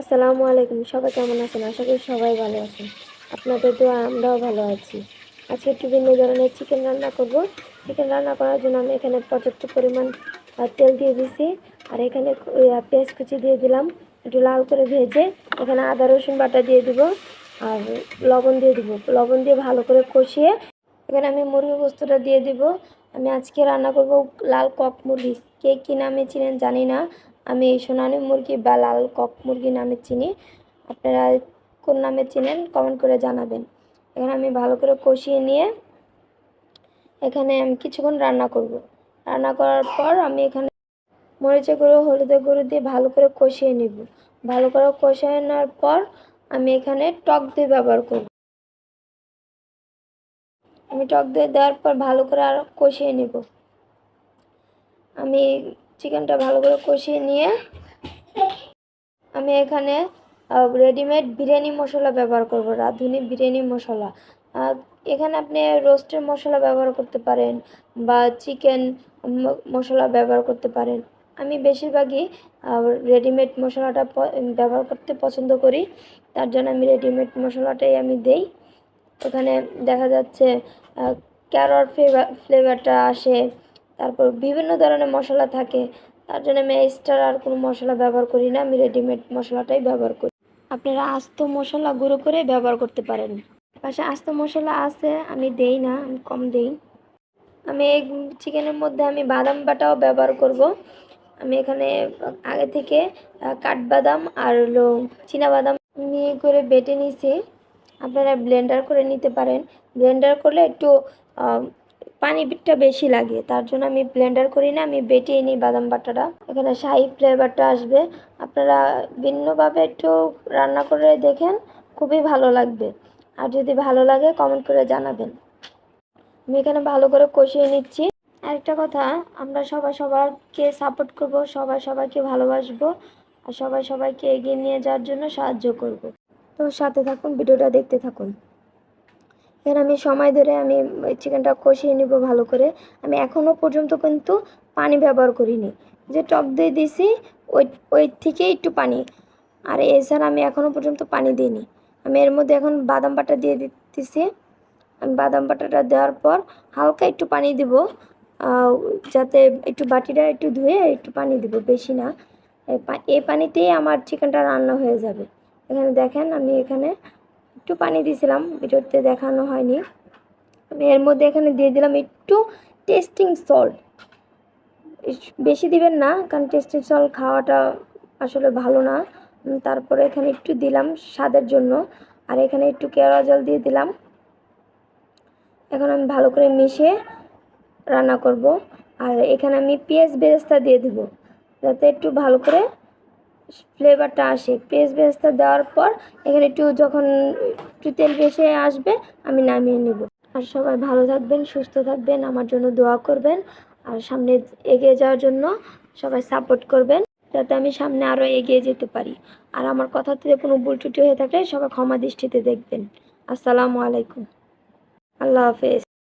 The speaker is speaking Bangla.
আসসালামু আলাইকুম, সবাই কেমন আছেন? আশা করি সবাই ভালো আছেন। আপনাদের তো আমরাও ভালো আছি। আজকে একটু ভিন্ন ধরনের চিকেন রান্না করব। চিকেন রান্না করার জন্য আমি এখানে পর্যাপ্ত পরিমাণ তেল দিয়ে দিছি। আর এখানে পেঁয়াজ কুচি দিয়ে দিলাম। একটু লাল করে ভেজে এখানে আদা, রসুন বাটা দিয়ে দিব। আর লবণ দিয়ে দিব। লবণ দিয়ে ভালো করে কষিয়ে এখানে আমি মুরগি পোস্তটা দিয়ে দিব। আমি আজকে রান্না করব লাল কক মুরগি। কে কী নামে চিনেন জানি না। আমি এই সোনালি মুরগি বা লাল কক মুরগি নামে চিনি। আপনারা কোন নামে চিনেন কমেন্ট করে জানাবেন। এখানে আমি ভালো করে কষিয়ে নিয়ে এখানে আমি কিছুক্ষণ রান্না করব। রান্না করার পর আমি এখানে মরিচের গুঁড়ো, হলুদের গুঁড়ো দিয়ে ভালো করে কষিয়ে নিব। ভালো করে কষিয়ে নেওয়ার পর আমি এখানে টক দই ব্যবহার করব। আমি টক দই দেওয়ার পর ভালো করে আরও কষিয়ে নেব। আমি চিকেনটা ভালো করে কষিয়ে নিয়ে আমি এখানে রেডিমেড বিরিয়ানি মশলা ব্যবহার করব, রাঁধুনি বিরিয়ানি মশলা। এখানে আপনি রোস্টের মশলা ব্যবহার করতে পারেন বা চিকেন মশলা ব্যবহার করতে পারেন। আমি বেশিরভাগই রেডিমেড মশলাটা ব্যবহার করতে পছন্দ করি। তার জন্য আমি রেডিমেড মশলাটাই আমি দেই। ওখানে দেখা যাচ্ছে ক্যারট ফ্লেভার ফ্লেভারটা আসে। তারপর বিভিন্ন ধরনের মশলা থাকে। তার জন্য আমি এক্সট্রা আর কোনো মশলা ব্যবহার করি না। আমি রেডিমেড মশলাটাই ব্যবহার করি। আপনারা আস্ত মশলা গুঁড়ো করে ব্যবহার করতে পারেন। পাশে আস্ত মশলা আছে, আমি দেই না, আমি কম দেই। আমি এই চিকেনের মধ্যে আমি বাদাম বাটাও ব্যবহার করব। আমি এখানে আগে থেকে কাঠবাদাম আর হলো বাদাম নিয়ে করে বেটে নিয়েছি আপনারা ব্লেন্ডার করে নিতে পারেন। ব্লেন্ডার করলে একটু পানিটা বেশি লাগে, তার জন্য আমি ব্লেন্ডার করি না, আমি বেটিয়ে নিই বাদাম বাটাটা। এখানে শাহি ফ্লেভারটা আসবে। আপনারা ভিন্নভাবে একটু রান্না করে দেখেন, খুবই ভালো লাগবে। আর যদি ভালো লাগে কমেন্ট করে জানাবেন। আমি এখানে ভালো করে কষিয়ে নিচ্ছি। আরেকটা কথা, আমরা সবাই সবাইকে সাপোর্ট করব, সবাই সবাইকে ভালোবাসবো, আর সবাই সবাইকে এগিয়ে নিয়ে যাওয়ার জন্য সাহায্য করব। তো সাথে থাকুন, ভিডিওটা দেখতে থাকুন। এখানে আমি সময় ধরে আমি চিকেনটা কষিয়ে নিব ভালো করে। আমি এখনও পর্যন্ত কিন্তু পানি ব্যবহার করিনি। যে টক দই দিয়েছি ওই ওই থেকে একটু পানি। আর এছাড়া আমি এখনও পর্যন্ত পানি দিইনি। আমি এর মধ্যে এখন বাদাম বাটা দিয়ে দিতেছি। আমি বাদাম বাটাটা দেওয়ার পর হালকা একটু পানি দিব। যাতে একটু বাটিটা একটু ধুয়ে একটু পানি দিব, বেশি না। এই পানিতেই আমার চিকেনটা রান্না হয়ে যাবে। এখানে দেখেন আমি এখানে একটু পানি দিয়েছিলাম ভিডিওতে দেখানো হয়নি। আমি এর মধ্যে এখানে দিয়ে দিলাম একটু টেস্টিং সল্ট বেশি দিবেন না, কারণ টেস্টিং সল্ট খাওয়াটা আসলে ভালো না। তারপরে এখানে একটু দিলাম স্বাদের জন্য। আর এখানে একটু কেওড়া জল দিয়ে দিলাম। এখন আমি ভালো করে মিশিয়ে রান্না করব। আর এখানে আমি পেঁয়াজ বেরেস্তা দিয়ে দেবো, যাতে একটু ভালো করে ফ্লেভারটা আসে। পেঁয়াজ বেরেস্তা দেওয়ার পর এখানে একটু যখন একটু তেল ভেসে আসবে, আমি নামিয়ে নেব। আর সবাই ভালো থাকবেন, সুস্থ থাকবেন, আমার জন্য দোয়া করবেন। আর সামনে এগিয়ে যাওয়ার জন্য সবাই সাপোর্ট করবেন, যাতে আমি সামনে আরও এগিয়ে যেতে পারি। আর আমার কথা থেকে কোনো ভুল হয়ে থাকলে সবাই ক্ষমা দৃষ্টিতে দেখবেন। আসসালামু আলাইকুম। আল্লাহ হাফেজ।